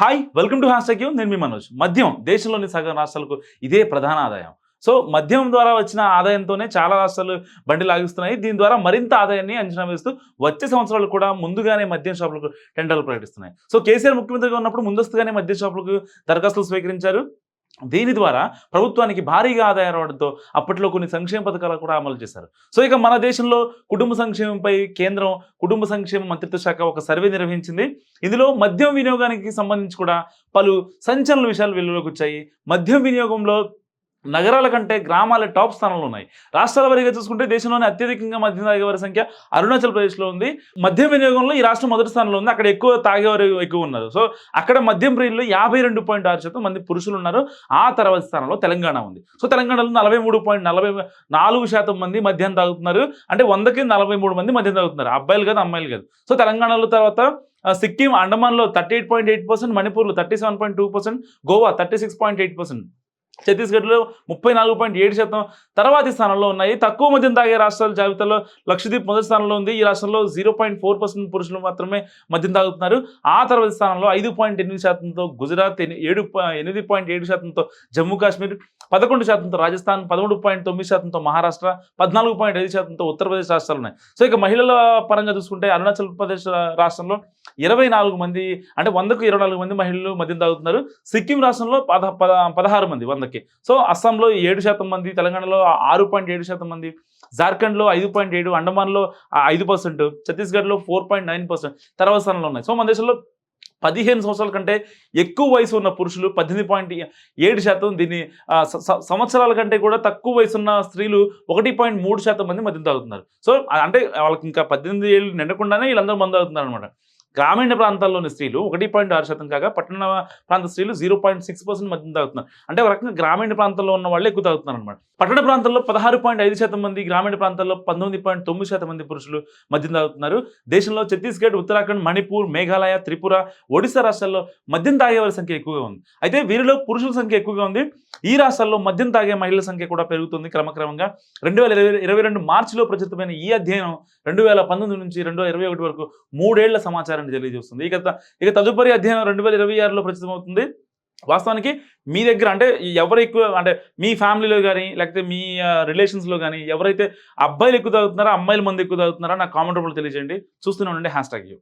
Hi welcome to hash you నేను మీ మనోజ్. మద్యం దేశంలోని సగం రాష్ట్రాలకు ఇదే ప్రధాన ఆదాయం. సో మద్యం ద్వారా వచ్చిన ఆదాయంతోనే చాలా రాష్ట్రాలు బండి లాగిస్తున్నాయి. దీని ద్వారా మరింత ఆదాయాన్ని అంచనా వేస్తూ వచ్చే సంవత్సరాలు కూడా ముందుగానే మద్యం షాపులకు టెండర్లు ప్రకటిస్తున్నాయి. సో కేసీఆర్ ముఖ్యమంత్రిగా ఉన్నప్పుడు ముందస్తుగానే మద్యం షాపులకు దరఖాస్తులు స్వీకరించారు. దీని ద్వారా ప్రభుత్వానికి భారీగా ఆదాయం రావడంతో అప్పట్లో కొన్ని సంక్షేమ పథకాలు కూడా అమలు చేశారు. సో ఇక మన దేశంలో కుటుంబ సంక్షేమంపై కేంద్రం కుటుంబ సంక్షేమ మంత్రిత్వ శాఖ ఒక సర్వే నిర్వహించింది. ఇందులో మద్యం వినియోగానికి సంబంధించి కూడా పలు సంచలన విషయాలు వెలుగులోకి వచ్చాయి. మద్యం వినియోగంలో నగరాల కంటే గ్రామాల టాప్ స్థానంలో ఉన్నాయి. రాష్ట్రాల వారీగా చూసుకుంటే దేశంలోనే అత్యధికంగా మద్యం తాగేవారి సంఖ్య అరుణాచల్ ప్రదేశ్లో ఉంది. మద్యం వినియోగంలో ఈ రాష్ట్రం మొదటి స్థానంలో ఉంది. అక్కడ ఎక్కువ తాగేవారు ఎక్కువ ఉన్నారు. సో అక్కడ మద్యం ప్రియుల్లో యాభై రెండు పాయింట్ ఆరు శాతం మంది పురుషులు ఉన్నారు. ఆ తర్వాత స్థానంలో తెలంగాణ ఉంది. సో తెలంగాణలో నలభై మూడు పాయింట్ నలభై నాలుగు శాతం మంది మద్యం తాగుతున్నారు. అంటే వందకి నలభై మూడు మంది మద్యం తాగుతున్నారు. అబ్బాయిలు కాదు అమ్మాయిలు కాదు. సో తెలంగాణలో తర్వాత Sikkim అండమాన్లో thirty eight point eight percent మణిపూర్లో thirty seven point two percent Goa thirty six point eight percent. ఛత్తీస్గఢ్లో ముప్పై నాలుగు పాయింట్ ఏడు శాతం తర్వాతి స్థానంలో ఉన్నాయి. తక్కువ మద్యం తాగే రాష్ట్రాల జాబితాలో లక్షద్వీప్ మొదటి స్థానంలో ఉంది. ఈ రాష్ట్రంలో జీరో పాయింట్ ఫోర్ పర్సెంట్ పురుషులు మాత్రమే మద్యం తాగుతున్నారు. ఆ తర్వాతి స్థానంలో ఐదు పాయింట్ ఎనిమిది శాతంతో గుజరాత్ ఏడు ఎనిమిది పాయింట్ ఏడు శాతంతో జమ్మూ కాశ్మీర్ పదకొండు శాతంతో రాజస్థాన్ పదమూడు పాయింట్ తొమ్మిది శాతంతో మహారాష్ట్ర పద్నాలుగు పాయింట్ ఐదు శాతంతో ఉత్తరప్రదేశ్ రాష్ట్రాలు ఉన్నాయి. సో ఇక మహిళల పరంగా చూసుకుంటే అరుణాచల్ ప్రదేశ్ రాష్ట్రంలో ఇరవై నాలుగు మంది అంటే వందకు ఇరవై నాలుగు మంది మహిళలు మద్యం తాగుతున్నారు. సిక్కిం రాష్ట్రంలో పద పద పదహారు మంది వందకి. సో అస్సాంలో ఏడు శాతం మంది తెలంగాణలో ఆరు పాయింట్ ఏడు శాతం మంది జార్ఖండ్లో ఐదు పాయింట్ ఏడు అండమాన్లో ఐదు పర్సెంట్ ఛత్తీస్గఢ్లో ఫోర్ పాయింట్ నైన్ పర్సెంట్ తర్వాత స్థానంలో ఉన్నాయి. సో మన దేశంలో పదిహేను సంవత్సరాల కంటే ఎక్కువ వయసు ఉన్న పురుషులు పద్దెనిమిది పాయింట్ ఏడు శాతం దీన్ని సంవత్సరాల కంటే కూడా తక్కువ వయసు ఉన్న స్త్రీలు ఒకటి పాయింట్ మూడు శాతం మంది మద్యం తాగుతున్నారు. సో అంటే వాళ్ళకి ఇంకా పద్దెనిమిది ఏళ్ళు నిండకుండానే వీళ్ళందరూ మందు తాగుతున్నారు అనమాట గ్రామీణ ప్రాంతాల్లోని స్త్రీలు ఒకటి పాయింట్ ఆరు శాతం కాగా పట్టణ ప్రాంత స్త్రీలు జీరో పాయింట్ సిక్స్ పర్సెంట్ మద్యం తాగుతున్నారు. అంటే ఒక రకంగా గ్రామీణ ప్రాంతాల్లో ఉన్న వాళ్ళే ఎక్కువ తాగుతున్నారు అనమాట పట్టణ ప్రాంతాల్లో పదహారు పాయింట్ ఐదు శాతం మంది గ్రామీణ ప్రాంతాల్లో పంతొమ్మిది పాయింట్ తొమ్మిది శాతం మంది పురుషులు మద్యం తాగుతున్నారు. దేశంలో ఛత్తీస్గఢ్ ఉత్తరాఖండ్ మణిపూర్ మేఘాలయ త్రిపుర ఒడిశా రాష్ట్రాల్లో మద్యం తాగేవారి సంఖ్య ఎక్కువగా ఉంది. అయితే వీరిలో పురుషుల సంఖ్య ఎక్కువగా ఉంది. ఈ రాష్ట్రాల్లో మద్యం తాగే మహిళల సంఖ్య కూడా పెరుగుతుంది క్రమక్రమంగా. రెండు వేల ఇరవై ఇరవై రెండు మార్చిలో ప్రచురితమైన ఈ అధ్యయనం రెండు వేల పంతొమ్మిది నుంచి రెండు వేల ఇరవై ఒకటి వరకు మూడేళ్ళ చేశారని తెలియజేస్తుంది. ఇక ఇక తదుపరి అధ్యయనం రెండు వేల ఇరవై ఆరులో ప్రచురితమవుతుంది. వాస్తవానికి మీ దగ్గర అంటే ఎవరు ఎక్కువ అంటే మీ ఫ్యామిలీలో కానీ లేకపోతే మీ రిలేషన్స్లో కానీ ఎవరైతే అబ్బాయిలు ఎక్కువ తాగుతున్నారా అమ్మాయిల మంది ఎక్కువ తాగుతున్నారా నాకు కామెంట్ రూపంలో తెలియజేయండి. చూస్తూనే ఉండండి. Hashtag U.